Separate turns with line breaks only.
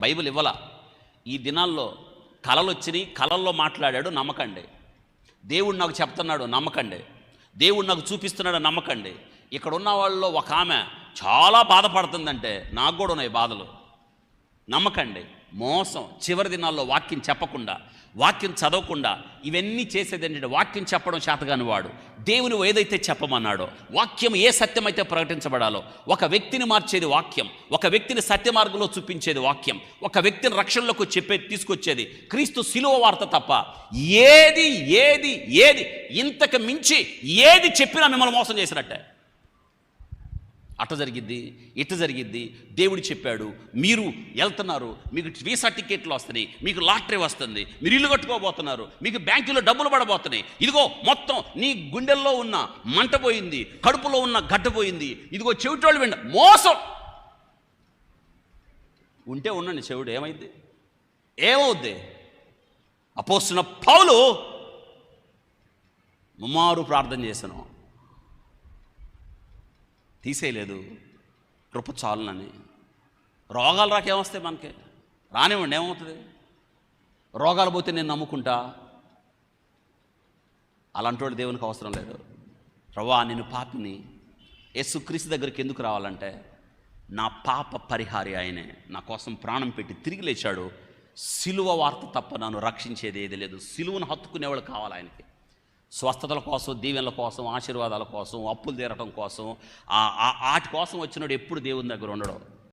Bible ఇవ్వలా. ఈ దినాల్లో కళలు వచ్చినాయి కళల్లో మాట్లాడాడు నమ్మకండి. దేవుడు నాకు చెప్తున్నాడు నమ్మకండి. దేవుడు నాకు చూపిస్తున్నాడు నమ్మకండి. ఇక్కడ ఉన్న వాళ్ళలో ఒక ఆమె చాలా బాధపడుతుందంటే నాకు కూడా ఉన్నాయి బాధలు. నమ్మకండి. మోసం. చివరి దినాల్లో వాక్యం చెప్పకుండా వాక్యం చదవకుండా ఇవన్నీ చేసేది ఏంటంటే వాక్యం చెప్పడం చేతగాని వాడు. దేవుని ఏదైతే చెప్పమన్నాడో వాక్యం ఏ సత్యమైతే ప్రకటించబడాలో ఒక వ్యక్తిని మార్చేది వాక్యం ఒక వ్యక్తిని సత్య మార్గంలో చూపించేది వాక్యం ఒక వ్యక్తిని రక్షణలోకి చెప్పే తీసుకొచ్చేది క్రీస్తు శిలువ వార్త తప్ప ఏది ఏది ఏది ఇంతకు మించి ఏది చెప్పినా మిమ్మల్ని మోసం చేసినట్టే. అట జరిగిద్ది ఇట జరిగిద్ది. దేవుడు చెప్పాడు మీరు వెళ్తున్నారు మీకు వీసా టికెట్లు వస్తున్నాయి మీకు లాటరీ వస్తుంది మీరు ఇల్లు కట్టుకోబోతున్నారు మీకు బ్యాంకులో డబ్బులు పడబోతున్నాయి. ఇదిగో మొత్తం నీ గుండెల్లో ఉన్న మంట పోయింది కడుపులో ఉన్న గడ్డ పోయింది. ఇదిగో చెవిటోళ్ళు విండ మోసం! ఉంటే ఉండండి చెవుడు ఏమైంది ఏమవుద్ది? అపోస్తున్న పౌలు ముమ్మారు ప్రార్థన చేశాను. తీసేయలేదు. కృప చాలునని. రోగాలు రాకేమొస్తాయి మనకి? రానివ్వండి ఏమవుతుంది? రోగాలు పోతే నేను నమ్ముకుంటా? అలాంటి వాడు దేవునికి అవసరం లేదు. రవా నేను పాపిని. యేసుక్రీస్తు దగ్గరికి ఎందుకు రావాలంటే నా పాప పరిహారి ఆయనే. నా కోసం ప్రాణం పెట్టి తిరిగి లేచాడు. సిలువ వార్త తప్ప నన్ను రక్షించేది ఏది లేదు. సిలువను హత్తుకునేవాడు కావాలి ఆయనకి. స్వస్థతల కోసం దీవెనల కోసం ఆశీర్వాదాల కోసం అప్పులు తీరటం కోసం వాటి కోసం వచ్చినోడు ఎప్పుడు దేవుని దగ్గర ఉండడం.